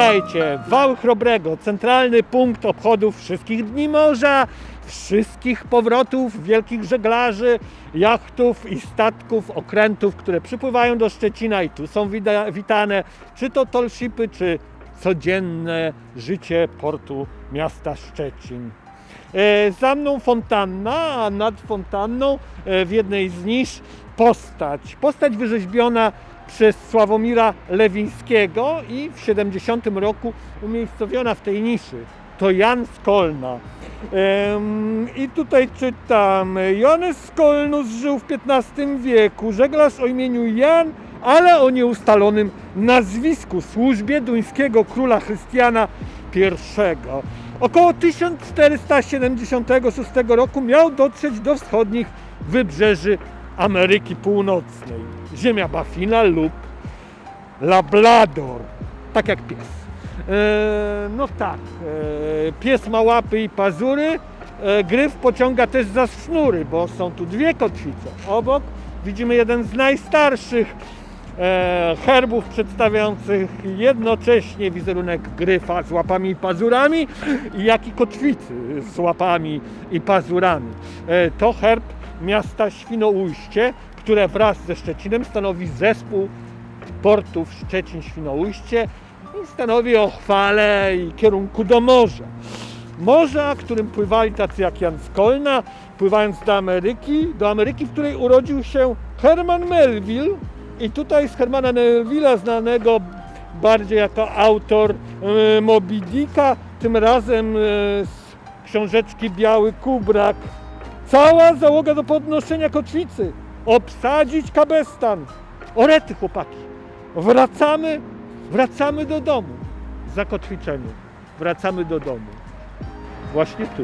Pamiętajcie, Wał Chrobrego, centralny punkt obchodów wszystkich dni morza, wszystkich powrotów wielkich żeglarzy, jachtów i statków, okrętów, które przypływają do Szczecina i tu są witane, czy to tollshipy, czy codzienne życie portu miasta Szczecin. E, Za mną fontanna, a nad fontanną e, w jednej z nisz postać. Postać wyrzeźbiona przez Sławomira Lewińskiego i w 70 roku umiejscowiona w tej niszy. To Jan Skolna. I tutaj czytam. Jones Skolnus żył w XV wieku. Żeglarz o imieniu Jan, ale o nieustalonym nazwisku. Służbie duńskiego króla Chrystiana I. Około 1476 roku miał dotrzeć do wschodnich wybrzeży Ameryki Północnej. Ziemia Bafina lub Labrador. Tak jak pies. E, no tak, e, pies ma łapy i pazury, e, gryf pociąga też za sznury, bo są tu dwie kotwice. Obok widzimy jeden z najstarszych herbów przedstawiających jednocześnie wizerunek gryfa z łapami i pazurami, jak i kotwicy z łapami i pazurami. To herb miasta Świnoujście, które wraz ze Szczecinem stanowi zespół portów Szczecin-Świnoujście i stanowi o chwale i kierunku do morza. Morza, którym pływali tacy jak Jan Skolna, pływając do Ameryki, do Ameryki, w której urodził się Herman Melville i tutaj z Hermana Melville'a znanego bardziej jako autor e, Moby Dicka, tym razem e, z książeczki Biały Kubrak. Cała załoga do podnoszenia kotwicy, obsadzić kabestan. Orety, chłopaki. Wracamy, wracamy do domu. Zakotwiczeniu. Wracamy do domu. Właśnie tu.